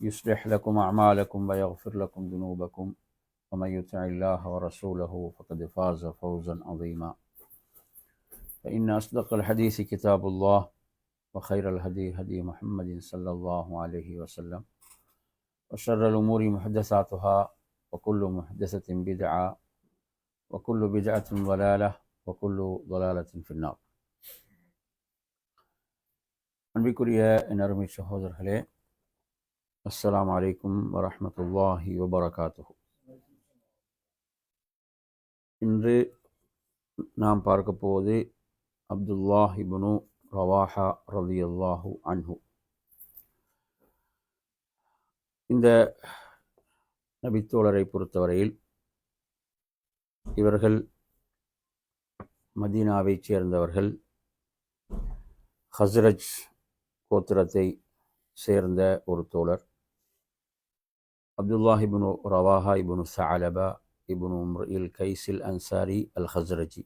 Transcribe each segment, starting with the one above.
يصلح لكم أعمالكم ويغفر لكم ذنوبكم ومن يطع الله ورسوله فقد فاز فوزا عظيما فإن أصدق الحديث كتاب الله وخير الهدي هدي محمد صلى الله عليه وسلم وشر الأمور محدثاتها وكل محدثة بدعة وكل بدعة ضلالة وكل ضلالة في النار அன்பிற்குரிய என் அருமை சகோதரர்களே அஸ்ஸலாமு அலைக்கும் வரஹ்மத்துல்லாஹி வபரகாத்துஹு. இன்று நாம் பார்க்க போவது அப்துல்லாஹ் இப்னு ரவாஹா ரலியல்லாஹு அன்ஹு. இந்த நபித்தோழரை பொறுத்தவரையில் இவர்கள் மதீனாவைச் சேர்ந்தவர்கள். ஹஸ்ரஜ் கோத்திரத்தை சேர்ந்த ஒரு தோழர். Abdullah ibn Rawaha ibn Tha'laba ibn உம்ரில் கைசில் Ansari al Khazraji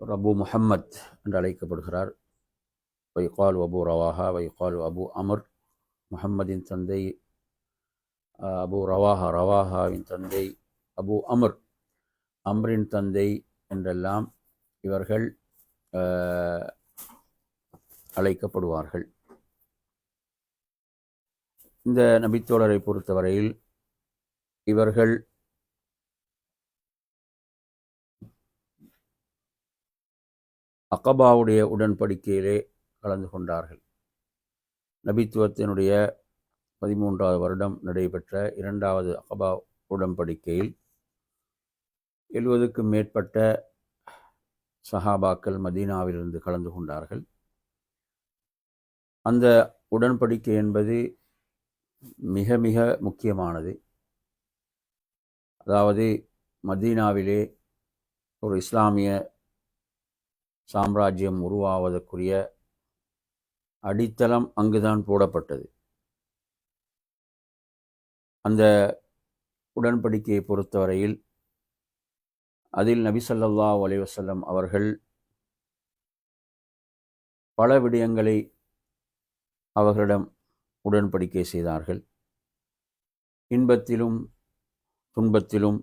Abu Muhammad என்று அழைக்கப்படுகிறார் வைகால் அபு ரவாஹா வைகால் அபு அமர் முஹம்மதின் தந்தை அபு ரவாஹா ரவாஹாவின் தந்தை அபு அமர் அம்ரின் தந்தை என்றெல்லாம் இவர்கள் அழைக்கப்படுவார்கள். இந்த நபித்தோழரை பொறுத்தவரையில் இவர்கள் அகபாவுடைய உடன்படிக்கையிலே கலந்து கொண்டார்கள். நபித்துவத்தினுடைய பதிமூன்றாவது வருடம் நடைபெற்ற இரண்டாவது அகபா உடன்படிக்கையில் எழுபதுக்கும் மேற்பட்ட சஹாபாக்கள் மதீனாவிலிருந்து கலந்து கொண்டார்கள். அந்த உடன்படிக்கை என்பது மிக மிக முக்கியமானது. அதாவது மதீனாவிலே ஒரு இஸ்லாமிய சாம்ராஜ்யம் உருவாவதற்குரிய அடித்தளம் அங்குதான் போடப்பட்டது. அந்த உடன்படிக்கையை பொறுத்தவரையில் அதில் நபி சல்லல்லா அலைவசல்லம் அவர்கள் பல விடயங்களை அவர்களிடம் உடன்படிக்கை செய்தார்கள். இன்பத்திலும் துன்பத்திலும்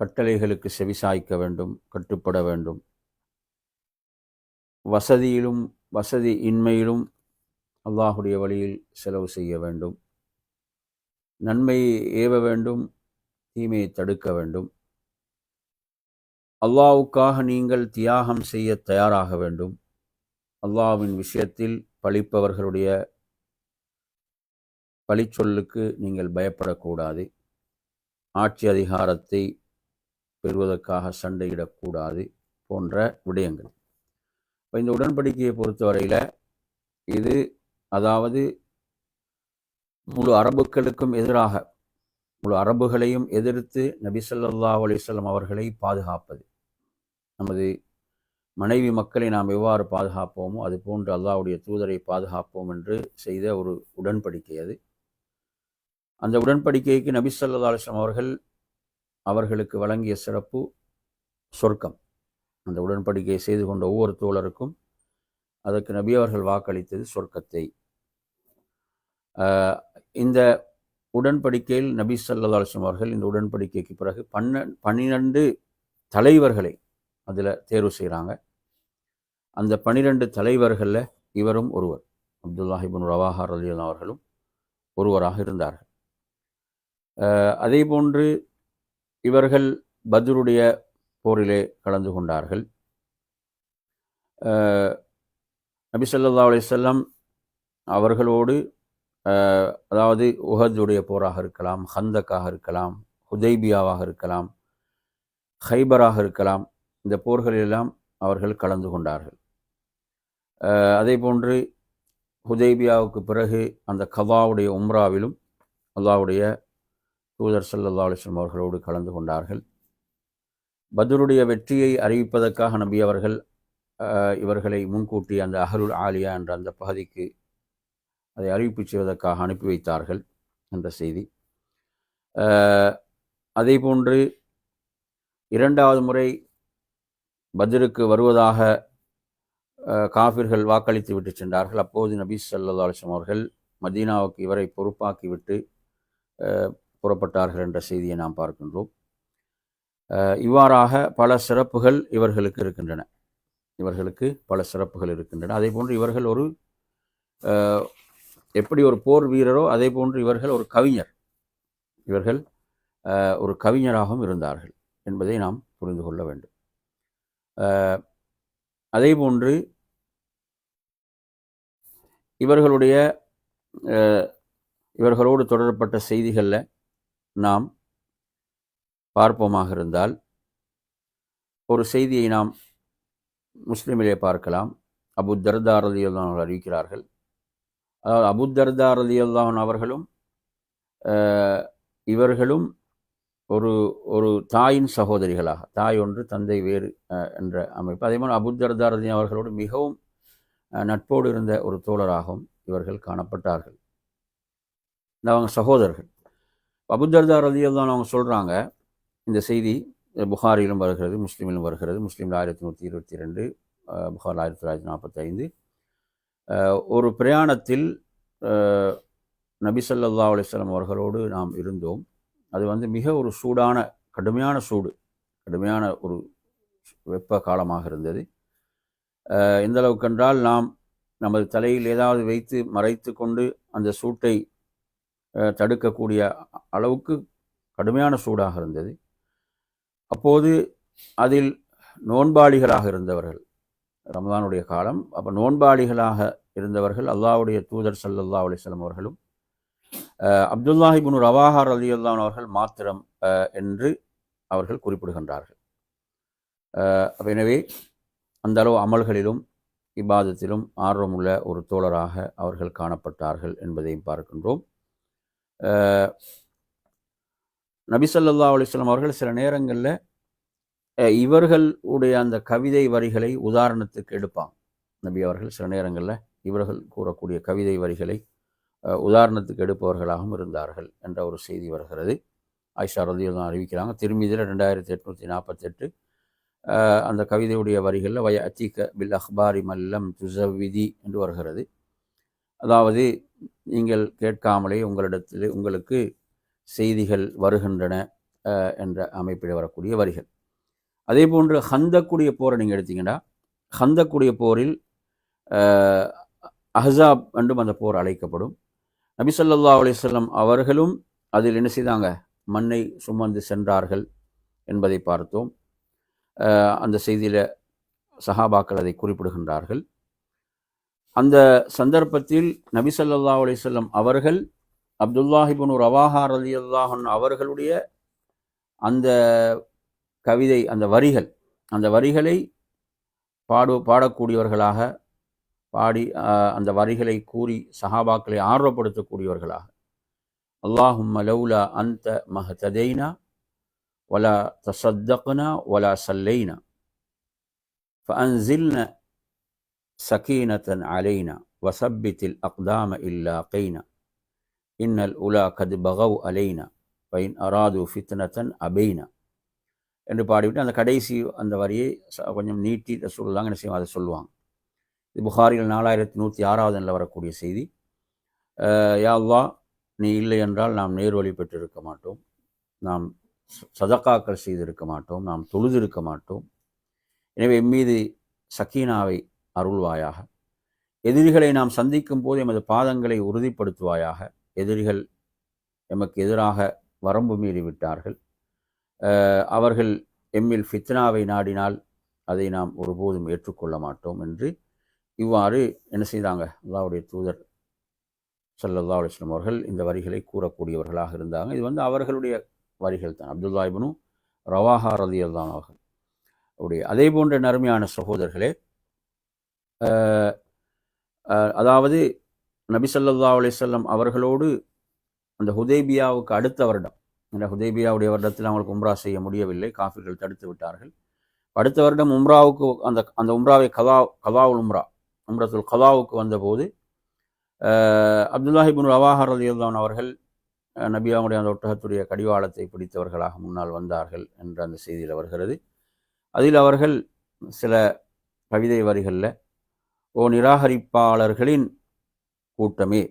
கட்டளைகளுக்கு செவிசாய்க்க வேண்டும் கட்டுப்பட வேண்டும். வசதியிலும் வசதி இன்மையிலும் அல்லாஹுடைய வழியில் செலவு செய்ய வேண்டும். நன்மையை ஏவ வேண்டும் தீமையை தடுக்க வேண்டும். அல்லாவுக்காக நீங்கள் தியாகம் செய்ய தயாராக வேண்டும். அல்லாவின் விஷயத்தில் பழிப்பவர்களுடைய பழிச்சொல்லுக்கு நீங்கள் பயப்படக்கூடாது. ஆட்சி அதிகாரத்தை பெறுவதற்காக சண்டையிடக்கூடாது போன்ற விடயங்கள். இப்போ இந்த உடன்படிக்கையை பொறுத்தவரையில் இது அதாவது முழு அரபுக்களுக்கும் எதிராக முழு அரபுகளையும் எதிர்த்து நபிசல்லா அலிஸ்லாம் அவர்களை பாதுகாப்பது. நமது மனைவி மக்களை நாம் எவ்வாறு பாதுகாப்போமோ அது போன்று அல்லாவுடைய தூதரை பாதுகாப்போம் என்று செய்த ஒரு உடன்படிக்கை அது. அந்த உடன்படிக்கைக்கு நபி சொல்லா அலுவலாம் அவர்கள் அவர்களுக்கு வழங்கிய சிறப்பு சொர்க்கம். அந்த உடன்படிக்கையை செய்து கொண்ட ஒவ்வொரு தோழருக்கும் அதற்கு நபி அவர்கள் வாக்களித்தது சொர்க்கத்தை. இந்த உடன்படிக்கையில் நபி சொல்லா அலுவலாம் அவர்கள் இந்த உடன்படிக்கைக்கு பிறகு பன்ன பன்னிரண்டு தலைவர்களை அதில் தேர்வு செய்கிறாங்க அந்த பனிரெண்டு தலைவர்களில் இவரும் ஒருவர் அப்துல்லாஹிபின் ரவாஹார் அலி அவர்களும் ஒருவராக இருந்தார்கள். அதே போன்று இவர்கள் பத்ருடைய போரிலே கலந்து கொண்டார்கள். நபி சொல்லா அலிசல்லாம் அவர்களோடு அஹ், அதாவது உஹதுடைய போராக இருக்கலாம் ஹந்தக்காக இருக்கலாம் ஹுதைபியாவாக இருக்கலாம் ஹைபராக இருக்கலாம் இந்த போர்களெல்லாம் அவர்கள் கலந்து கொண்டார்கள். அதே போன்று ஹுதேபியாவுக்கு பிறகு அந்த கவாவுடைய உம்ராவிலும் அல்லாவுடைய தூதர் சல்லா அலிஸ்லம் அவர்களோடு கலந்து கொண்டார்கள். பத்ருடைய வெற்றியை அறிவிப்பதற்காக நபி அவர்கள் இவர்களை முன்கூட்டி அந்த அஹருல் ஆலியா என்ற அந்த பகுதிக்கு அதை அறிவிப்பு செய்வதற்காக அனுப்பி வைத்தார்கள் என்ற செய்தி. அதே போன்று இரண்டாவது முறை பத்ருக்கு வருவதாக காபிர்கள் காஃபிர்கள் வாக்களித்து விட்டு சென்றார்கள். அப்போது நபி ஸல்லல்லாஹு அலைஹி அவர்கள் மதீனாவுக்கு இவரை பொறுப்பாக்கிவிட்டு புறப்பட்டார்கள் என்ற செய்தியை நாம் பார்க்கின்றோம். இவ்வாறாக பல சிறப்புகள் இவர்களுக்கு இருக்கின்றன. இவர்களுக்கு பல சிறப்புகள் இருக்கின்றன. அதே போன்று இவர்கள் ஒரு எப்படி ஒரு போர் வீரரோ அதே போன்று இவர்கள் ஒரு கவிஞர். இவர்கள் ஒரு கவிஞராகவும் இருந்தார்கள் என்பதை நாம் புரிந்து கொள்ள வேண்டும். அதே போன்று இவர்களுடைய அஹ், இவர்களோடு தொடரப்பட்ட செய்திகளில் நாம் பார்ப்போமாக இருந்தால் ஒரு செய்தியை நாம் முஸ்லீமிலே பார்க்கலாம். அபு தர்தா ரலியல்லாஹு அவர்கள் அறிவிக்கிறார்கள். அதாவது அபு தர்தா ரலியல்லாஹு அவர்களும் இவர்களும் ஒரு ஒரு தாயின் சகோதரிகளாக தாய் ஒன்று தந்தை வேறு என்ற அமைப்பு. அதே மாதிரி அபுத்தர்தாரதி அவர்களோடு மிகவும் நட்போடு இருந்த ஒரு தோழராகவும் இவர்கள் காணப்பட்டார்கள். இந்த அவங்க சகோதரர்கள். அபுதர்தா தான் அவங்க சொல்கிறாங்க இந்த செய்தி புகாரிலும் வருகிறது முஸ்லீமிலும் வருகிறது. முஸ்லீமில் ஆயிரத்தி நூற்றி இருபத்தி ரெண்டு புகார் ஆயிரத்தி தொள்ளாயிரத்தி நாற்பத்தைந்து ஒரு பிரயாணத்தில் நபி சல்லா அலைஹி அவர்களோடு நாம் இருந்தோம். அது வந்து மிக ஒரு சூடான கடுமையான சூடு கடுமையான ஒரு வெப்ப காலமாக இருந்தது. அஹ், என்றால் நாம் நமது தலையில் ஏதாவது வைத்து மறைத்து கொண்டு அந்த சூட்டை தடுக்கக்கூடிய அளவுக்கு கடுமையான சூடாக இருந்தது. அப்போது அதில் நோன்பாளிகளாக இருந்தவர்கள் ரமதானுடைய காலம் அப்போ நோன்பாளிகளாக இருந்தவர்கள் அல்லாவுடைய தூதர் சல்லல்லா அலைஹி அவர்களும் அப்துல்லாஹிபுன் ரவாஹார் அலி அல்லான் அவர்கள் மாத்திரம் அஹ், என்று அவர்கள் குறிப்பிடுகின்றார்கள். அஹ், எனவே அந்த அளவு அமல்களிலும் இபாதத்திலும் ஆர்வமுள்ள ஒரு தோழராக அவர்கள் காணப்பட்டார்கள் என்பதையும் பார்க்கின்றோம். நபிசல்லா அலிஸ்லாம் அவர்கள் சில நேரங்களில் இவர்களுடைய அந்த கவிதை வரிகளை உதாரணத்துக்கு எடுப்பாங்க. நபி அவர்கள் சில நேரங்களில் இவர்கள் கூறக்கூடிய கவிதை வரிகளை உதாரணத்துக்கு எடுப்பவர்களாகவும் இருந்தார்கள் என்ற ஒரு செய்தி வருகிறது. ஆயிஷா ரதியெல்லாம் அறிவிக்கிறாங்க திருமீதியில் ரெண்டாயிரத்தி எட்நூற்றி நாற்பத்தெட்டு அந்த கவிதையுடைய வரிகளில் வய அத்திக பில் அஹ்பாரி மல்லம் துசவிதி என்று வருகிறது. அதாவது நீங்கள் கேட்காமலே உங்களிடத்தில் உங்களுக்கு செய்திகள் வருகின்றன என்ற அமைப்பில் வரக்கூடிய வரிகள். அதே போன்று ஹந்தக்குடைய போரை நீங்கள் எடுத்தீங்கன்னா ஹந்தக்குடைய போரில் அஹ், அஹ்ஸாப் என்றும் அந்த போர் அழைக்கப்படும். நபிசல்லா அலிஸ்லம் அவர்களும் அதில் என்ன செய்தாங்க? மண்ணை சுமந்து சென்றார்கள் என்பதை பார்த்தோம். அந்த செய்தியில் சஹாபாக்கள் அதை குறிப்பிடுகின்றார்கள். அந்த சந்தர்ப்பத்தில் நபிசல்லா ஸல்லல்லாஹு அவர்கள் அப்துல்லாஹிபுன் ரவாஹா ரலியல்லாஹன் அவர்களுடைய அந்த கவிதை அந்த வரிகள் அந்த வரிகளை பாடு பாடக்கூடியவர்களாக பாடி ஆஹ், அந்த வரிகளை கூறி சஹாபாக்களை ஆர்வப்படுத்தக்கூடியவர்களாக அல்லாஹும்ம லௌலா அந்த மஹததைனா வலா தசத்தக்னா வலா சல்லைனா فأنزلنا سكينة علينا وثبت الأقدام إلا قينا إن الأولى قد بغوا علينا وإن أرادوا فتنة أبينا என்று பாடிவிட்டு அந்த கடைசி அந்த வரியை ச- கொஞ்சம் நீட்டி ரசூலுல்லாஹ் என்ன செய்வாங்க அதை சொல்லுவாங்க இது புகாரில் நாலாயிரத்தி நூற்றி ஆறாவது எண்ணில் வரக்கூடிய செய்தி. யாவா நீ இல்லை என்றால் நாம் நேர்வழி பெற்றிருக்க மாட்டோம். நாம் சதக்காக்கள் செய்திருக்க மாட்டோம். நாம் தொழுதிருக்க மாட்டோம். எனவே எம்மீது சக்கீனாவை அருள்வாயாக. எதிரிகளை நாம் சந்திக்கும் போது எமது பாதங்களை உறுதிப்படுத்துவாயாக. எதிரிகள் எமக்கு எதிராக வரம்பு மீறி விட்டார்கள். அவர்கள் எம்மில் ஃபித்னாவை நாடினால் அதை நாம் ஒருபோதும் ஏற்றுக்கொள்ள மாட்டோம் என்று இவ்வாறு என்ன செய்தாங்க? அல்லாவுடைய தூதர் ஸல்லல்லாஹு அலைஹி அவர்கள் இந்த வரிகளை கூறக்கூடியவர்களாக இருந்தாங்க. இது வந்து அவர்களுடைய வரிகள் தான். அப்துல்லா இப்னு ரவாஹா ரலியல்லாஹு அவர்கள் உடைய அதே போன்ற நறுமையான சகோதரர்களே அதாவது நபி சல்லா அலிசல்லம் அவர்களோடு அந்த ஹுதேபியாவுக்கு அடுத்த வருடம் இந்த ஹுதேபியாவுடைய வருடத்தில் அவங்களுக்கு உம்ரா செய்ய முடியவில்லை காஃபிர்கள் தடுத்து விட்டார்கள். அடுத்த வருடம் உம்ராவுக்கு அந்த அந்த உம்ராவை கதா கதாவுல் உம்ரா. உம்ரத்துல் கதாவுக்கு வந்தபோது அஹ், அப்துல்லாஹிபின் ரவாஹர் அலியுல்லான் அவர்கள் நபியாவுடைய அந்த ஒட்டகத்துடைய கடிவாளத்தை பிடித்தவர்களாக முன்னால் வந்தார்கள் என்ற அந்த செய்தியில் வருகிறது. அதில் அவர்கள் சில கவிதை வரிகளில் ஓ நிராகரிப்பாளர்களின் கூட்டமே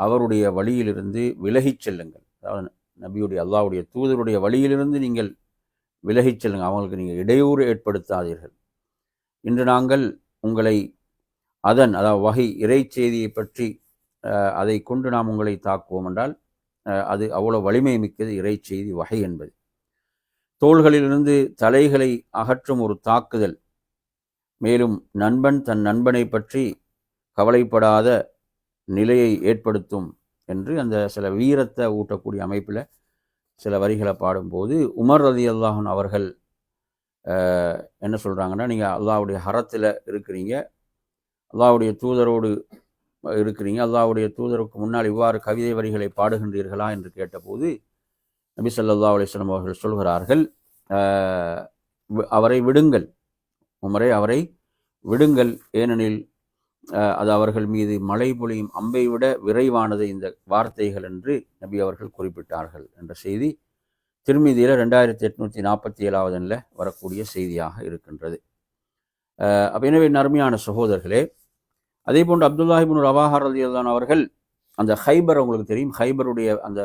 அவருடைய வழியிலிருந்து விலகிச் செல்லுங்கள். அதாவது நபியுடைய அல்லாவுடைய தூதருடைய வழியிலிருந்து நீங்கள் விலகிச் செல்லுங்கள். அவங்களுக்கு நீங்கள் இடையூறு ஏற்படுத்தாதீர்கள். இன்று நாங்கள் உங்களை அதன் அதாவது வகை இறை செய்தியை பற்றி அதை கொண்டு நாம் உங்களை தாக்குவோம் என்றால் அது அவ்வளோ வலிமை மிக்கது இறை செய்தி வகை என்பது. தோள்களிலிருந்து தலைகளை அகற்றும் ஒரு தாக்குதல். மேலும் நண்பன் தன் நண்பனை பற்றி கவலைப்படாத நிலையை ஏற்படுத்தும் என்று அந்த சில வீரத்தை ஊட்டக்கூடிய அமைப்பில் சில வரிகளை பாடும்போது உமர் ரதி அல்லாஹன் அவர்கள் என்ன சொல்கிறாங்கன்னா நீங்கள் அல்லாவுடைய ஹரத்தில் இருக்கிறீங்க அல்லாவுடைய தூதரோடு இருக்கிறீங்க. அல்லாவுடைய தூதருக்கு முன்னால் இவ்வாறு கவிதை வரிகளை பாடுகின்றீர்களா என்று கேட்டபோது நபி சல்லா அலிஸ்லாம் அவர்கள் சொல்கிறார்கள் அவரை விடுங்கள். உமரே அவரை விடுங்கள். ஏனெனில் அது அவர்கள் மீது மழை பொழியும் அம்பை விட விரைவானது இந்த வார்த்தைகள் என்று நபி அவர்கள் குறிப்பிட்டார்கள் என்ற செய்தி திருமீதியில் ரெண்டாயிரத்தி எட்நூற்றி நாற்பத்தி ஏழாவது வரக்கூடிய செய்தியாக இருக்கின்றது. அப்போ எனவே நர்மையான சகோதரர்களே அதே போன்று அப்துல்லாஹிபின் ரவாஹர் அலியல்லான் அவர்கள் அந்த ஹைபர் உங்களுக்கு தெரியும் ஹைபருடைய அந்த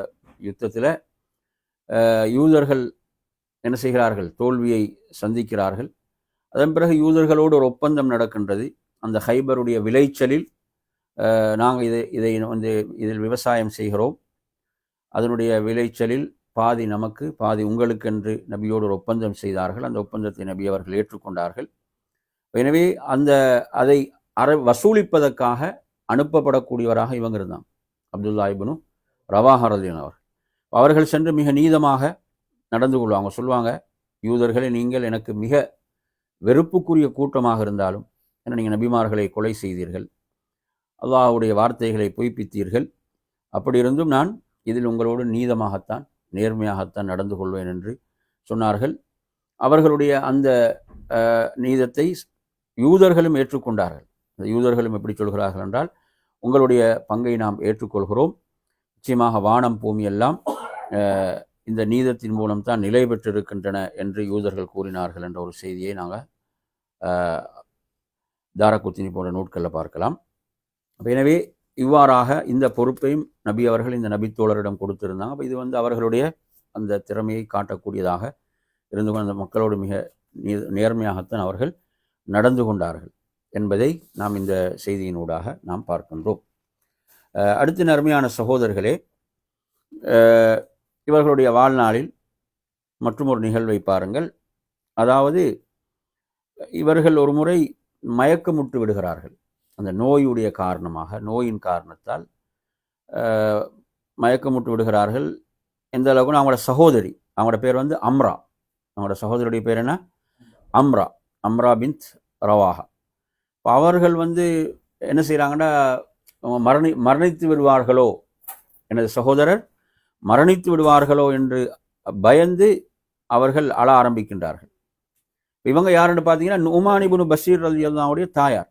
யுத்தத்தில் யூதர்கள் என்ன செய்கிறார்கள்? தோல்வியை சந்திக்கிறார்கள். அதன் பிறகு யூதர்களோடு ஒரு ஒப்பந்தம் நடக்கின்றது. அந்த ஹைபருடைய விளைச்சலில் நாங்கள் இதை இதை வந்து இதில் விவசாயம் செய்கிறோம். அதனுடைய விளைச்சலில் பாதி நமக்கு பாதி உங்களுக்கென்று நபியோடு ஒரு ஒப்பந்தம் செய்தார்கள். அந்த ஒப்பந்தத்தை நபி அவர்கள் ஏற்றுக்கொண்டார்கள். எனவே அந்த அதை அற வசூலிப்பதற்காக அனுப்பப்படக்கூடியவராக இவங்க இருந்தாங்க. அப்துல்லா இப்னு ரவாஹரதீன் அவர் அவர்கள் சென்று மிக நீதமாக நடந்து கொள்வாங்க. சொல்லுவாங்க யூதர்களே நீங்கள் எனக்கு மிக வெறுப்புக்குரிய கூட்டமாக இருந்தாலும் ஏன்னா நீங்கள் நபிமார்களை கொலை செய்தீர்கள். அல்லாஹுடைய வார்த்தைகளை பொய்ப்பித்தீர்கள். அப்படி இருந்தும் நான் இதில் உங்களோடு நீதமாகத்தான் நேர்மையாகத்தான் நடந்து கொள்வேன் என்று சொன்னார்கள். அவர்களுடைய அந்த நீதத்தை யூதர்களும் ஏற்றுக்கொண்டார்கள். யூதர்களும் எப்படி சொல்கிறார்கள் என்றால் உங்களுடைய பங்கை நாம் ஏற்றுக்கொள்கிறோம். நிச்சயமாக வானம் பூமி எல்லாம் இந்த நீதத்தின் மூலம் தான் நிலை பெற்றிருக்கின்றன என்று யூதர்கள் கூறினார்கள் என்ற ஒரு செய்தியை நாங்கள் தாரக்குத்தினி போன்ற நூட்களில் பார்க்கலாம். எனவே இவ்வாறாக இந்த பொறுப்பையும் நபி அவர்கள் இந்த நபித்தோழரிடம் கொடுத்திருந்தாங்க. அப்போ இது வந்து அவர்களுடைய அந்த திறமையை காட்டக்கூடியதாக இருந்து கொண்ட மக்களோடு மிக நேர்மையாகத்தான் அவர்கள் நடந்து கொண்டார்கள். என்பதை நாம் இந்த செய்தியினூடாக நாம் பார்க்கின்றோம். அடுத்து நர்மையான சகோதரர்களே இவர்களுடைய வாழ்நாளில் மற்றும் ஒரு நிகழ்வை பாருங்கள். அதாவது இவர்கள் ஒரு முறை மயக்கமுட்டு விடுகிறார்கள். அந்த நோயுடைய காரணமாக நோயின் காரணத்தால் மயக்கமுட்டு விடுகிறார்கள். எந்த அளவுக்கு அவங்களோட சகோதரி அவங்களோட பேர் வந்து அம்ரா. அவங்களோட சகோதரியுடைய பேர் என்ன? அம்ரா. அம்ரா பின்த் ரவாஹா. இப்போ அவர்கள் வந்து என்ன செய்கிறாங்கன்னா மரணி மரணித்து விடுவார்களோ? எனது சகோதரர் மரணித்து விடுவார்களோ? என்று பயந்து அவர்கள் அழ ஆரம்பிக்கின்றார்கள். இவங்க யாருன்னு பார்த்தீங்கன்னா நுமானிபுனு பஷீர் ரதி அல்லாவுடைய தாயார்.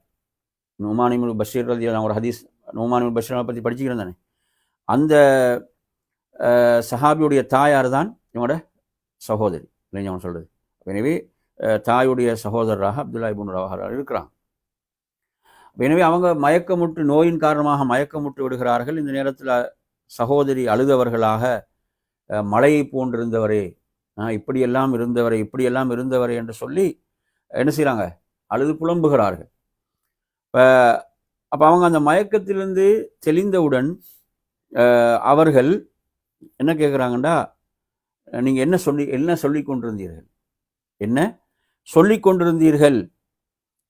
நுமானிபுனு பஷீர் ரதி அல்லா ஒரு ஹதீஸ் நுமானிபுன் பஷீர் பற்றி படிச்சுக்கிறேன் தானே? அந்த சஹாபியுடைய தாயார் தான் இவங்களோட சகோதரி. இல்லைங்க அவன் சொல்கிறது எனவே தாயுடைய சகோதரராக அப்துல்லா இபுன் ரவாஹர் இருக்கிறாங்க எனவே அவங்க மயக்கமுட்டு நோயின் காரணமாக மயக்கமுட்டு விடுகிறார்கள். இந்த நேரத்தில் சகோதரி அழுதவர்களாக மலையை போன்றிருந்தவரே இப்படியெல்லாம் இருந்தவரே இப்படியெல்லாம் இருந்தவரே என்று சொல்லி என்ன செய்கிறாங்க அழுது புலம்புகிறார்கள். இப்போ அப்போ அவங்க அந்த மயக்கத்திலிருந்து தெளிந்தவுடன் அவர்கள் என்ன கேட்குறாங்கண்டா நீங்கள் என்ன சொல்லி என்ன சொல்லி கொண்டிருந்தீர்கள் என்ன சொல்லி கொண்டிருந்தீர்கள்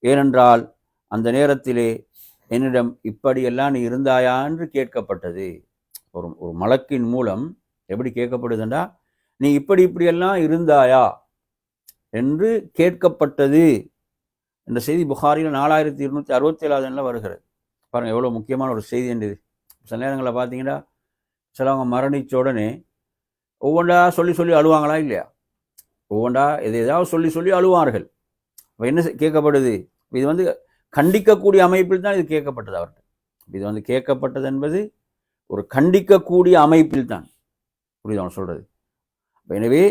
ஏனென்றால் அந்த நேரத்திலே என்னிடம் இப்படியெல்லாம் நீ இருந்தாயா? என்று கேட்கப்பட்டது. ஒரு ஒரு மலக்கின் மூலம் எப்படி கேட்கப்படுதுண்டா? நீ இப்படி இப்படியெல்லாம் இருந்தாயா? என்று கேட்கப்பட்டது. என்ற செய்தி புகாரியில் நாலாயிரத்தி இருநூற்றி அறுபத்தி ஏழாவது வருகிறது. பாருங்கள் எவ்வளோ முக்கியமான ஒரு செய்தி என்றது சில நேரங்களில் பார்த்தீங்கன்னா சிலவங்க மரணித்த உடனே ஒவ்வொன்றா சொல்லி சொல்லி அழுவாங்களா இல்லையா? ஒவ்வொன்றா எது ஏதாவது சொல்லி சொல்லி அழுவார்கள். இப்போ என்ன கேட்கப்படுது? இது வந்து கண்டிக்கக்கூடிய அமைப்பில் தான் இது கேட்கப்பட்டது அவர்கிட்ட. இது வந்து கேட்கப்பட்டது என்பது ஒரு கண்டிக்கக்கூடிய அமைப்பில் தான். புரியுது அவன் சொல்கிறது எனவே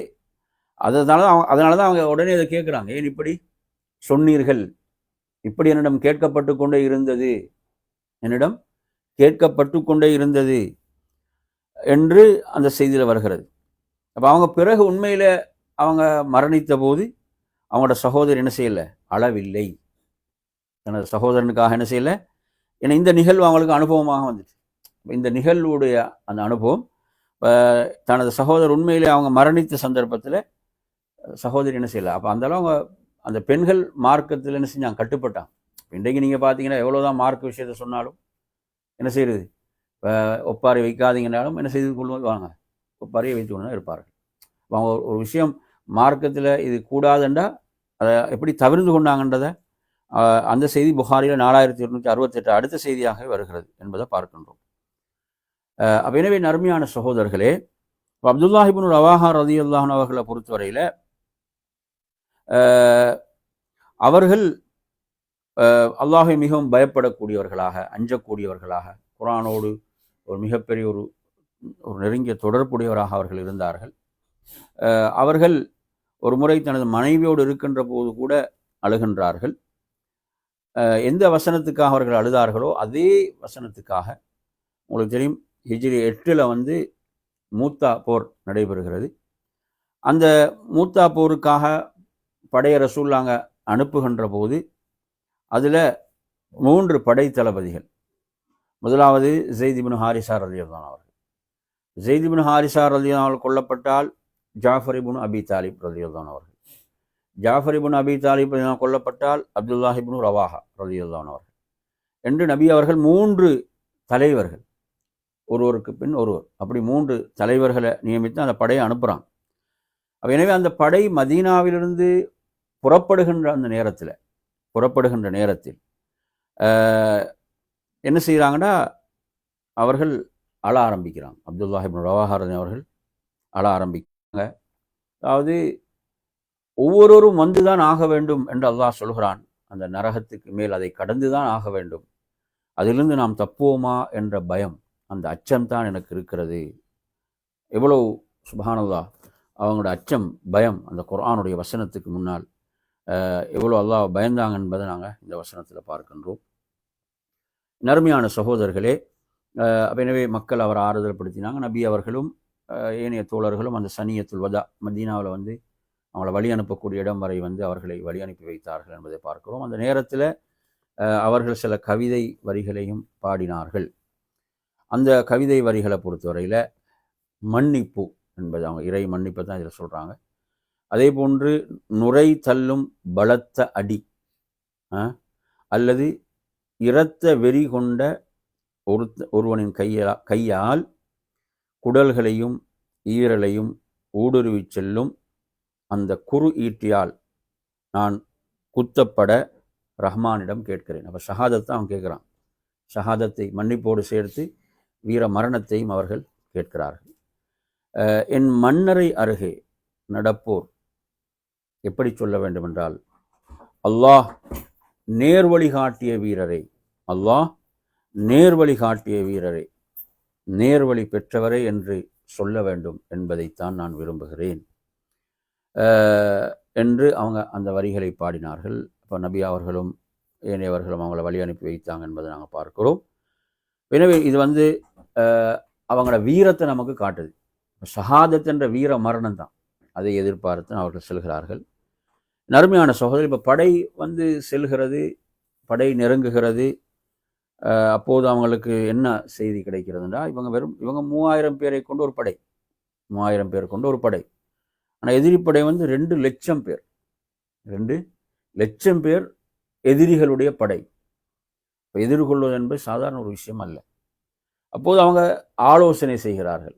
அதனால தான் அதனால தான் அவங்க உடனே அதை கேட்குறாங்க. ஏன் இப்படி? சொன்னீர்கள். இப்படி என்னிடம் கேட்கப்பட்டு கொண்டே இருந்தது. என்னிடம் கேட்கப்பட்டு கொண்டே இருந்தது என்று அந்த செய்தியில் வருகிறது. அப்போ அவங்க பிறகு உண்மையில் அவங்க மரணித்த போது அவங்களோட சகோதரர் என்ன செய்யலை? அளவில்லை. தனது சகோதரனுக்காக என்ன செய்யலை? ஏன்னா இந்த நிகழ்வு அவங்களுக்கு அனுபவமாக வந்துச்சு. இந்த நிகழ்வுடைய அந்த அனுபவம் தனது சகோதரர் உண்மையிலே அவங்க மரணித்த சந்தர்ப்பத்தில் சகோதரி என்ன செய்யலை. அப்போ அந்தளவு அவங்க அந்த பெண்கள் மார்க்கத்தில் என்ன செஞ்சாங்க? கட்டுப்பட்டாங்க. இன்றைக்கு நீங்கள் பார்த்தீங்கன்னா எவ்வளோதான் மார்க் விஷயத்தை சொன்னாலும் என்ன செய்யுது இப்போ ஒப்பாரி வைக்காதீங்கனாலும் என்ன செய்து கொள்வது? வாங்க ஒப்பாரியை வைத்து கொண்டு இருப்பார்கள். அவங்க ஒரு விஷயம் மார்க்கத்தில் இது கூடாதுண்டா? அதை எப்படி தவிர்த்து கொண்டாங்கன்றதை அந்த செய்தி புகாரியில் நாலாயிரத்தி இருநூற்றி அறுபத்தெட்டு அடுத்த செய்தியாக வருகிறது என்பதை பார்க்கின்றோம். அப்போ எனவே நர்மையான சகோதரர்களே அப்துல்லாஹிபின் ரவாஹா ரதி அல்லாஹன் அவர்களை பொறுத்தவரையில் அவர்கள் அல்லாஹை மிகவும் பயப்படக்கூடியவர்களாக அஞ்சக்கூடியவர்களாக குரானோடு ஒரு மிகப்பெரிய ஒரு ஒரு நெருங்கிய தொடர்புடையவராக அவர்கள் இருந்தார்கள். அவர்கள் ஒரு முறை தனது மனைவியோடு இருக்கின்ற போது கூட அழுகின்றார்கள். எந்த வசனத்துக்காக அவர்கள் அழுதார்களோ அதே வசனத்துக்காக உங்களுக்கு தெரியும் ஹிஜ்ரி எட்டில் வந்து மூத்தா போர் நடைபெறுகிறது. அந்த மூத்தா போருக்காக படைய நாங்கள் அனுப்புகின்ற போது அதில் மூன்று படை தளபதிகள். முதலாவது ஜெய்திபின் ஹாரிசார் ரலியதான் அவர்கள். ஜெய்திபின் ஹாரிசார் ரலியதான் அவர்கள் கொல்லப்பட்டால் ஜாஃபரிபுன் அபி தாலிப் ரலியதான் அவர்கள். ஜாஃபரிபுன் அபி தாலிப் கொல்லப்பட்டால் அப்துல்லாஹிபின் ரவாஹா ரலியதான் அவர்கள். என்று நபி அவர்கள் மூன்று தலைவர்கள். ஒருவருக்கு பின் ஒருவர். அப்படி மூன்று தலைவர்களை நியமித்து அந்த படையை அனுப்புகிறாங்க எனவே அந்த படை மதீனாவிலிருந்து புறப்படுகின்ற அந்த நேரத்தில் புறப்படுகின்ற நேரத்தில் என்ன செய்கிறாங்கன்னா அவர்கள் அழ ஆரம்பிக்கிறாங்க. அப்துல்லாஹிபின் ரவாஹாரன் அவர்கள் அழ ஆரம்பிக்கிறாங்க. அதாவது ஒவ்வொருவரும் வந்துதான் ஆக வேண்டும் என்று அல்லாஹ் சொல்கிறான். அந்த நரகத்துக்கு மேல் அதை கடந்து தான் ஆக வேண்டும். அதிலிருந்து நாம் தப்புவோமா என்ற பயம் அந்த அச்சம்தான் எனக்கு இருக்கிறது. எவ்வளவு சுபானல்லா அவங்களோட அச்சம் பயம் அந்த குரானுடைய வசனத்துக்கு முன்னால் எவ்வளோ அல்லாஹ் பயந்தாங்க என்பதை நாங்கள் இந்த வசனத்தில் பார்க்கின்றோம். நறுமையான சகோதரர்களே எனவே மக்கள் அவர் ஆறுதல் படுத்தினாங்க நபி அவர்களும் ஏனைய தோழர்களும் அந்த சனியத்துல் வதா மதீனாவில் வந்து அவங்கள வழி அனுப்பக்கூடிய இடம் வரை வந்து அவர்களை வழி அனுப்பி வைத்தார்கள் என்பதை பார்க்கிறோம். அந்த நேரத்தில் அவர்கள் சில கவிதை வரிகளையும் பாடினார்கள். அந்த கவிதை வரிகளை பொறுத்தவரையில் மன்னிப்பு என்பது அவங்க இறை மன்னிப்பை தான் இதில் சொல்கிறாங்க அதே போன்று நுரை தள்ளும் பலத்த அடி அல்லது இரத்த வெறி கொண்ட ஒரு ஒருவனின் கையா கையால் குடல்களையும் ஈரலையும் ஊடுருவிச் செல்லும் அந்த குறு ஈட்டியால் நான் குத்தப்பட ரஹ்மானிடம் கேட்கிறேன். அப்போ ஷஹாதத்தை அவன் கேட்குறான். ஷஹாதத்தை மன்னிப்போடு சேர்த்து வீர மரணத்தையும் அவர்கள் கேட்கிறார்கள். என் மன்னரை அருகே நடப்போர் எப்படி சொல்ல வேண்டுமென்றால் அல்லாஹ் நேர்வழி காட்டிய வீரரை அல்லாஹ் நேர்வழி காட்டிய வீரரை நேர்வழி பெற்றவரே என்று சொல்ல வேண்டும் என்பதைத்தான் நான் விரும்புகிறேன். என்று அவங்க அந்த வரிகளை பாடினார்கள். இப்போ நபி அவர்களும் ஏனையவர்களும் அவங்கள வழி அனுப்பி வைத்தாங்க என்பதை நாங்கள் பார்க்கிறோம். எனவே இது வந்து அவங்களோட வீரத்தை நமக்கு காட்டுது. ஷஹாதத் என்ற வீர மரணம் தான். அதை எதிர்பார்த்து அவர்கள் செல்கிறார்கள். நறுமையான சகோதரி இப்போ படை வந்து செல்கிறது படை நெருங்குகிறது. அப்போது அவங்களுக்கு என்ன செய்தி கிடைக்கிறதுன்றா இவங்க வெறும் இவங்க மூவாயிரம் பேரை கொண்டு ஒரு படை. மூவாயிரம் பேர் கொண்டு ஒரு படை. ஆனால் எதிரிப்படை வந்து ரெண்டு லட்சம் பேர். ரெண்டு லட்சம் பேர் எதிரிகளுடைய படை. இப்போ எதிர்கொள்வது என்பது சாதாரண ஒரு விஷயம் அல்ல. அப்போது அவங்க ஆலோசனை செய்கிறார்கள்.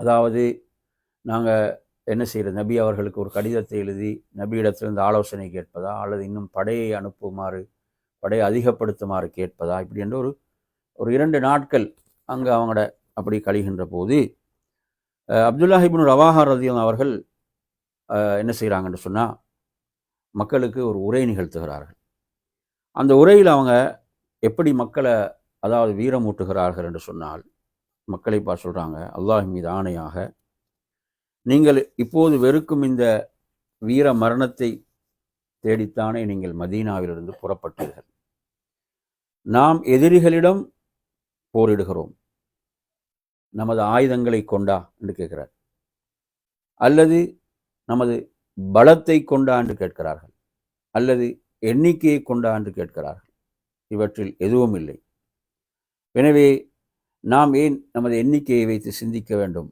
அதாவது நாங்கள் என்ன செய்கிறது நபி அவர்களுக்கு ஒரு கடிதத்தை எழுதி நபியிடத்திலிருந்து ஆலோசனை கேட்பதா? அல்லது இன்னும் படையை அனுப்புமாறு படையை அதிகப்படுத்துமாறு கேட்பதா? இப்படி என்ற ஒரு ஒரு இரண்டு நாட்கள் அங்கே அவங்களோட அப்படி கழிகின்ற போது அப்துல்லாஹிபின் ரவாஹா ரதியம் அவர்கள் என்ன செய்கிறாங்கன்னு சொன்னால் மக்களுக்கு ஒரு உரை நிகழ்த்துகிறார்கள். அந்த உரையில் அவங்க எப்படி மக்களை அதாவது வீரமூட்டுகிறார்கள் என்று சொன்னால் மக்களை பார்த்து சொல்கிறாங்க அல்லாஹ் மீது ஆணையாக நீங்கள் இப்போது வெறுக்கும் இந்த வீர மரணத்தை தேடித்தானே நீங்கள் மதீனாவிலிருந்து புறப்பட்டீர்கள். நாம் எதிரிகளிடம் போரிடுகிறோம். நமது ஆயுதங்களை கொண்டா என்று கேட்கிறார். அல்லது நமது பலத்தை கொண்டா என்று கேட்கிறார்கள். அல்லது எண்ணிக்கையை கொண்டா என்று கேட்கிறார்கள். இவற்றில் எதுவும் இல்லை. எனவே நாம் ஏன் நமது எண்ணிக்கையை வைத்து சிந்திக்க வேண்டும்?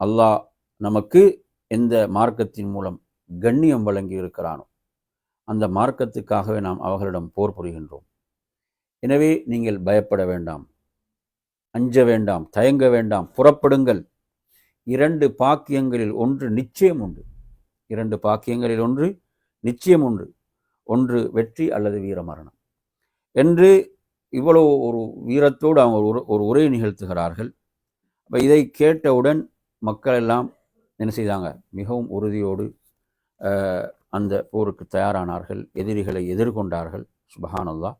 அல்லாஹ் நமக்கு எந்த மார்க்கத்தின் மூலம் கண்ணியம் வழங்கி இருக்கிறானோ அந்த மார்க்கத்துக்காகவே நாம் அவர்களிடம் போர் புரிகின்றோம். எனவே நீங்கள் பயப்பட வேண்டாம். அஞ்ச வேண்டாம் தயங்க வேண்டாம் புறப்படுங்கள். இரண்டு பாக்கியங்களில் ஒன்று நிச்சயம் உண்டு. இரண்டு பாக்கியங்களில் ஒன்று நிச்சயம் உண்டு. ஒன்று வெற்றி அல்லது வீரமரணம். என்று இவ்வளவு ஒரு வீரத்தோடு அவங்க ஒரு ஒரு உரை நிகழ்த்துகிறார்கள். அப்போ இதை கேட்டவுடன் மக்கள் எல்லாம் என்ன செய்தாங்க? மிகவும் உறுதியோடு அந்த போருக்கு தயாரானார்கள். எதிரிகளை எதிர்கொண்டார்கள். சுபஹானல்லா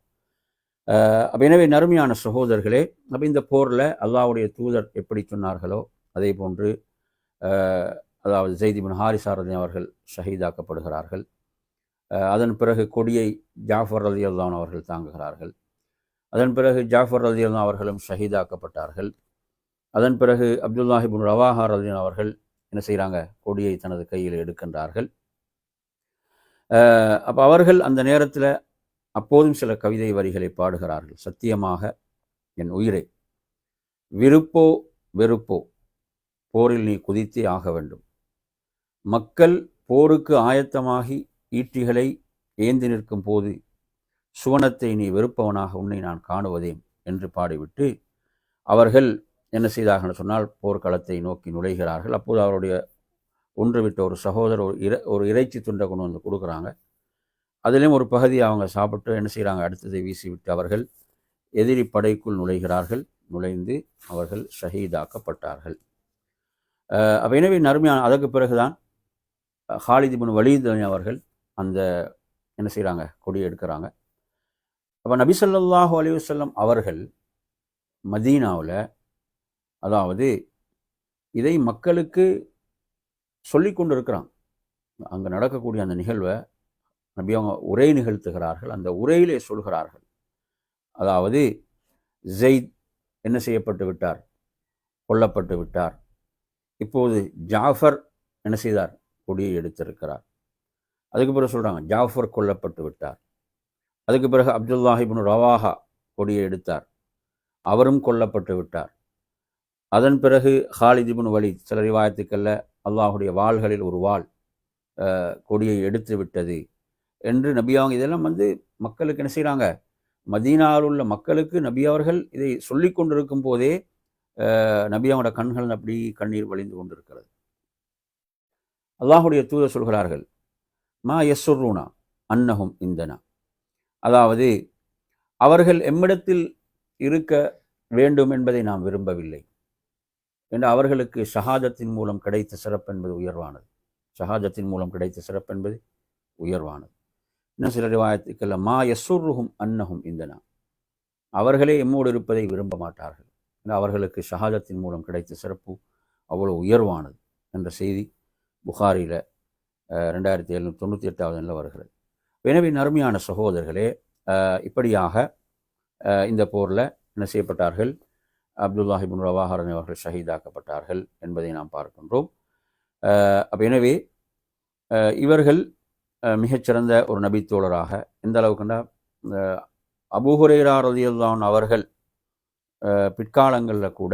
அப்போ எனவே நறுமையான சகோதரர்களே அப்போ இந்த போரில் அல்லாவுடைய தூதர் எப்படி சொன்னார்களோ அதே போன்று அதாவது ஜெய்திபின் ஹாரிசாரதி அவர்கள் ஷஹீதாக்கப்படுகிறார்கள். அதன் பிறகு கொடியை ஜாஃபர் அலி அல்லான் அவர்கள் தாங்குகிறார்கள். அதன் பிறகு ஜாஃபர் அலி அல்லா அவர்களும் ஷஹீதாக்கப்பட்டார்கள். அதன் பிறகு அப்துல்லாஹிபின் ரவாஹார் அலின் அவர்கள் என்ன செய்கிறாங்க கொடியை தனது கையில் எடுக்கின்றார்கள். அப்போ அவர்கள் அந்த நேரத்தில் அப்போதும் சில கவிதை வரிகளை பாடுகிறார்கள். சத்தியமாக என் உயிரை விருப்போ வெறுப்போ போரில் நீ குதித்தே ஆக வேண்டும். மக்கள் போருக்கு ஆயத்தமாகி ஈட்டிகளை ஏந்தி நிற்கும் போது சுவனத்தை நீ வெறுப்பவனாக உன்னை நான் காணுவதேன் என்று பாடிவிட்டு அவர்கள் என்ன செய்தார்கள் சொன்னால் போர்க்களத்தை நோக்கி நுழைகிறார்கள். அப்போது அவருடைய ஒன்று விட்ட ஒரு சகோதரர் ஒரு இறை ஒரு இறைச்சி துண்டை கொண்டு வந்து கொடுக்குறாங்க. அதிலும் ஒரு பகுதியை அவங்க சாப்பிட்டு என்ன செய்கிறாங்க அடுத்ததை வீசிவிட்டு அவர்கள் எதிரி படைக்குள் நுழைகிறார்கள். நுழைந்து அவர்கள் ஷஹீதாக்கப்பட்டார்கள். அப்போ எனவே நறுமையான அதற்கு பிறகுதான் ஹாலிதிபுன் வலிதனி அவர்கள் அந்த என்ன செய்கிறாங்க கொடி எடுக்கிறாங்க. அப்போ நபிசல்லாஹு அலிவசல்லம் அவர்கள் மதீனாவில் அதாவது இதை மக்களுக்கு சொல்லி கொண்டு இருக்கிறான் அங்கே நடக்கக்கூடிய அந்த நிகழ்வை நபி அவங்க உரை நிகழ்த்துகிறார்கள் அந்த உரையிலே சொல்கிறார்கள். அதாவது ஜெயித் என்ன செய்யப்பட்டு விட்டார்? கொல்லப்பட்டு விட்டார். இப்போது ஜாஃபர் என்ன செய்தார்? கொடியை எடுத்திருக்கிறார். அதுக்கு பிறகு சொல்கிறாங்க ஜாஃபர் கொல்லப்பட்டு விட்டார். அதுக்கு பிறகு அப்துல்லாஹிபின் ரவாஹா கொடியை எடுத்தார். அவரும் கொல்லப்பட்டு விட்டார். அதன் பிறகு ஹாலிதிபின் வலி சில ரிவாயத்துக்களில் அல்லாஹுடைய வாள்களில் ஒரு வாள் கொடியை எடுத்து விட்டது. என்று நபி அவங்க இதெல்லாம் வந்து மக்களுக்கு என்ன செய்கிறாங்க மதீனாவில் உள்ள மக்களுக்கு நபி அவர்கள் இதை சொல்லி கொண்டிருக்கும் போதே நபி அவங்களோட கண்கள் அப்படி கண்ணீர் வழிந்து கொண்டிருக்கிறது. அல்லாஹுடைய தூதர் சொல்கிறார்கள் மா யஸ்ஸுர்ரூனா அன்னஹும் இந்தனா. அதாவது அவர்கள் எம்மிடத்தில் இருக்க வேண்டும் என்பதை நாம் விரும்பவில்லை. என்று அவர்களுக்கு ஷஹாதத்தின் மூலம் கிடைத்த சிறப்பு என்பது உயர்வானது. ஷஹாதத்தின் மூலம் கிடைத்த சிறப்பு என்பது உயர்வானது. இன்னும் சில ரிவாயத்துக்கள்? மா யசுர்ருகும் அன்னகும் இந்தனா. அவர்களே எம்மோடு இருப்பதை விரும்ப மாட்டார்கள். அவர்களுக்கு ஷஹாதத்தின் மூலம் கிடைத்த சிறப்பு அவ்வளோ உயர்வானது என்ற செய்தி புகாரியில் ரெண்டாயிரத்தி எழுநூற்றி தொண்ணூற்றி எட்டாவது நிலை வருகிறது. எனவே நறுமையான சகோதரர்களே இப்படியாக இந்த போரில் என்ன செய்யப்பட்டார்கள்? அப்துல்லாஹிபின் ரவாஹரன் அவர்கள் ஷஹீதாக்கப்பட்டார்கள் என்பதை நாம் பார்க்கின்றோம். அப்போ எனவே இவர்கள் மிகச்சிறந்த ஒரு நபித்தோழராக. எந்த அளவுக்குண்டா? அபூஹுரேரா ரதியுல்லான் அவர்கள் பிற்காலங்களில் கூட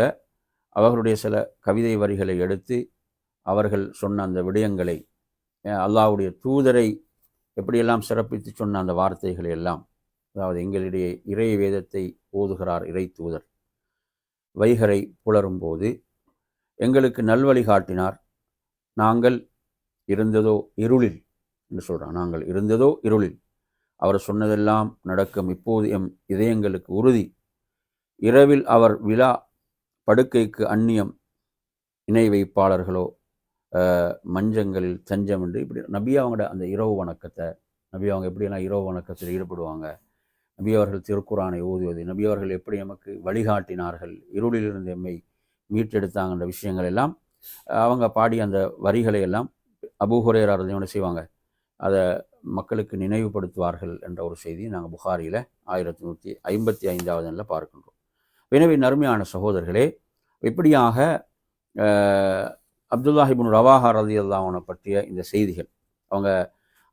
அவர்களுடைய சில கவிதை வரிகளை எடுத்து அவர்கள் சொன்ன அந்த விடயங்களை அல்லாவுடைய தூதரை எப்படியெல்லாம் சிறப்பித்து சொன்ன அந்த வார்த்தைகளை எல்லாம் அதாவது எங்களிடையே இறை வேதத்தை ஓதுகிறார் இறை தூதர் வைகரை புலரும்போது எங்களுக்கு நல்வழி காட்டினார். நாங்கள் இருந்ததோ இருளில் என்று சொல்கிறான் நாங்கள் இருந்ததோ இருளில். அவர் சொன்னதெல்லாம் நடக்கும். இப்போது எம் இதயங்களுக்கு உறுதி. இரவில் அவர் விழா படுக்கைக்கு அந்நியம் இணை வைப்பாளர்களோ மஞ்சங்களில் தஞ்சம் என்று இப்படி நபி அவங்களோட அந்த இரவு வணக்கத்தை நபி அவங்க எப்படியெல்லாம் இரவு வணக்கத்தில் ஈடுபடுவாங்க? நபி அவர்கள் திருக்குறானை ஓதுவது நபி அவர்கள் எப்படி நமக்கு வழிகாட்டினார்கள்? இருளிலிருந்து எம்மை மீட்டெடுத்தாங்கன்ற விஷயங்கள் எல்லாம் அவங்க பாடி அந்த வரிகளை எல்லாம் அபூஹுரேரார் என்ன செய்வாங்க? அதை மக்களுக்கு நினைவுபடுத்துவார்கள் என்ற ஒரு செய்தியை நாங்கள் புகாரியில் ஆயிரத்தி நூற்றி ஐம்பத்தி ஐந்தாவது எண்ணில் பார்க்கின்றோம். எனவே நறுமையான சகோதரர்களே இப்படியாக அப்துல்லாஹிபின் ரவாஹா ரதி அல்லாஹனை பற்றிய இந்த செய்திகள் அவங்க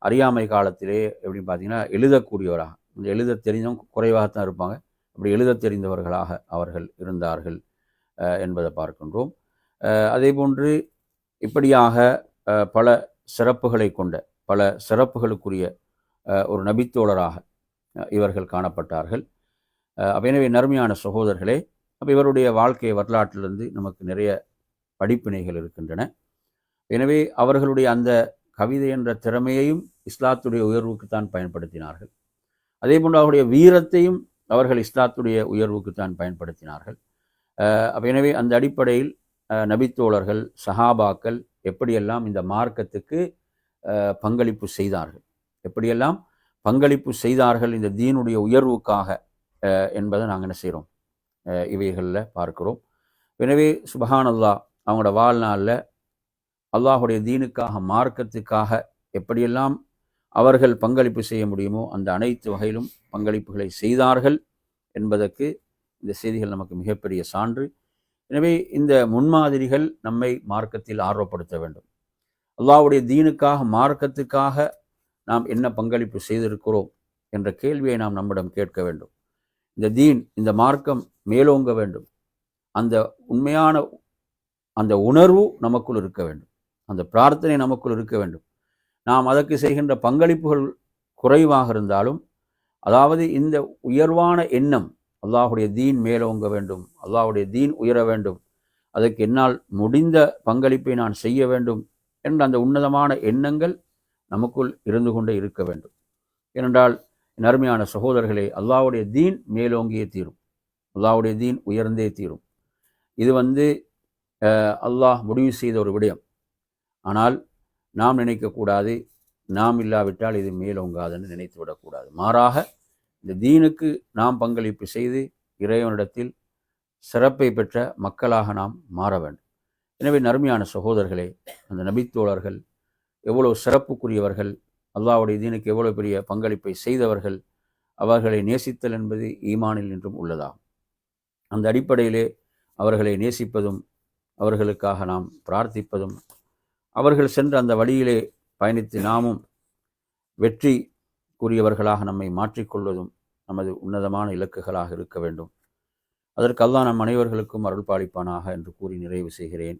அறியாமை காலத்திலே எப்படின்னு பார்த்தீங்கன்னா எழுதக்கூடியவராக இந்த எழுத தெரிஞ்சவங்க குறைவாகத்தான் இருப்பாங்க. அப்படி எழுத தெரிந்தவர்களாக அவர்கள் இருந்தார்கள் என்பதை பார்க்கின்றோம். அதே போன்று இப்படியாக பல சிறப்புகளை கொண்ட பல சிறப்புகளுக்குரிய ஒரு நபித்தோழராக இவர்கள் காணப்பட்டார்கள். அப்போ எனவே நறுமையான சகோதரர்களே அப்போ இவருடைய வாழ்க்கை வரலாற்றிலிருந்து நமக்கு நிறைய படிப்பினைகள் இருக்கின்றன. எனவே அவர்களுடைய அந்த கவிதை என்ற திறமையையும் இஸ்லாத்துடைய உயர்வுக்குத்தான் பயன்படுத்தினார்கள். அதே போன்று அவருடைய வீரத்தையும் அவர்கள் இஸ்லாத்துடைய உயர்வுக்குத்தான் பயன்படுத்தினார்கள். எனவே அந்த அடிப்படையில் நபித்தோழர்கள் சஹாபாக்கள் எப்படியெல்லாம் இந்த மார்க்கத்துக்கு பங்களிப்பு செய்தார்கள். எப்படியெல்லாம்? பங்களிப்பு செய்தார்கள் இந்த தீனுடைய உயர்வுக்காக என்பதை நாங்கள் என்ன செய்கிறோம் இவைகளில் பார்க்கிறோம். எனவே சுபஹானல்லா அவங்களோட வாழ்நாளில் அல்லாஹுடைய தீனுக்காக மார்க்கத்துக்காக எப்படியெல்லாம் அவர்கள் பங்களிப்பு செய்ய முடியுமோ அந்த அனைத்து வகையிலும் பங்களிப்புகளை செய்தார்கள் என்பதற்கு இந்த செய்திகள் நமக்கு மிகப்பெரிய சான்று. எனவே இந்த முன்மாதிரிகள் நம்மை மார்க்கத்தில் ஆர்வப்படுத்த வேண்டும். அல்லாவுடைய தீனுக்காக மார்க்கத்துக்காக நாம் என்ன பங்களிப்பு செய்திருக்கிறோம் என்ற கேள்வியை நாம் நம்மிடம் கேட்க வேண்டும். இந்த தீன் இந்த மார்க்கம் மேலோங்க வேண்டும். அந்த உண்மையான அந்த உணர்வு நமக்குள் இருக்க வேண்டும். அந்த பிரார்த்தனை நமக்குள் இருக்க வேண்டும். நாம் அதற்கு செய்கின்ற பங்களிப்புகள் குறைவாக இருந்தாலும் அதாவது இந்த உயர்வான எண்ணம் அல்லாஹுடைய தீன் மேலோங்க வேண்டும் அல்லாஹுடைய தீன் உயர வேண்டும் அதற்கு என்னால் முடிந்த பங்களிப்பை நான் செய்ய வேண்டும் என்ற அந்த உன்னதமான எண்ணங்கள் நமக்குள் இருந்து கொண்டே இருக்க வேண்டும். ஏனென்றால் என் அருமையான சகோதரர்களே அல்லாவுடைய தீன் மேலோங்கியே தீரும். அல்லாவுடைய தீன் உயர்ந்தே தீரும். இது வந்து அல்லாஹ் முடிவு செய்த ஒரு விடயம். ஆனால் நாம் நினைக்கக்கூடாது நாம் இல்லாவிட்டால் இது மேலோங்காதுன்னு நினைத்து விடக்கூடாது. மாறாக இந்த தீனுக்கு நாம் பங்களிப்பு செய்து இறைவனிடத்தில் சிறப்பை பெற்ற மக்களாக நாம் மாற வேண்டும். எனவே நறுமையான சகோதரர்களே அந்த நபித்தோழர்கள் எவ்வளோ சிறப்புக்குரியவர்கள் அல்லாவுடைய தீனுக்கு எவ்வளோ பெரிய பங்களிப்பை செய்தவர்கள் அவர்களை நேசித்தல் என்பது ஈமானில் என்றும் உள்ளதாகும். அந்த அடிப்படையிலே அவர்களை நேசிப்பதும் அவர்களுக்காக நாம் பிரார்த்திப்பதும் அவர்கள் சென்ற அந்த வழியிலே பயணித்து நாமும் வெற்றி கூறியவர்களாக நம்மை மாற்றிக்கொள்வதும் நமது உன்னதமான இலக்குகளாக இருக்க வேண்டும். அதற்கு அல்லா நம் அனைவர்களுக்கும் அருள் பாலிப்பானாக என்று கூறி நிறைவு செய்கிறேன்.